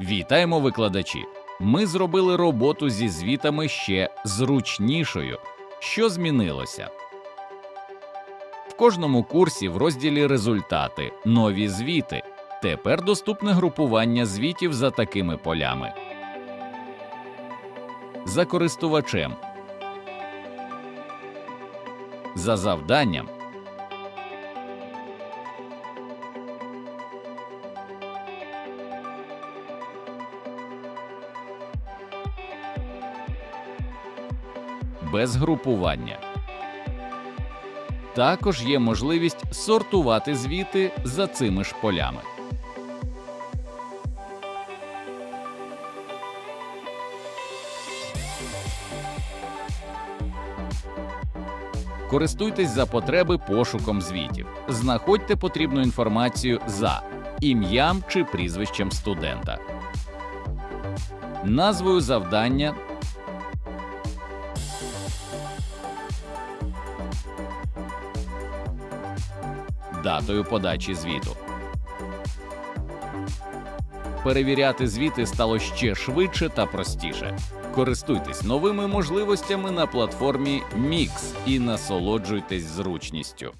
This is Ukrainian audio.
Вітаємо, викладачі! Ми зробили роботу зі звітами ще зручнішою. Що змінилося? В кожному курсі в розділі Результати нові звіти. Тепер доступне групування звітів за такими полями. За користувачем. За завданням. Без групування. Також є можливість сортувати звіти за цими ж полями. Користуйтесь за потреби пошуком звітів. Знаходьте потрібну інформацію за ім'ям чи прізвищем студента, назвою завдання датою подачі звіту. Перевіряти звіти стало ще швидше та простіше. Користуйтесь новими можливостями на платформі Mix і насолоджуйтесь зручністю.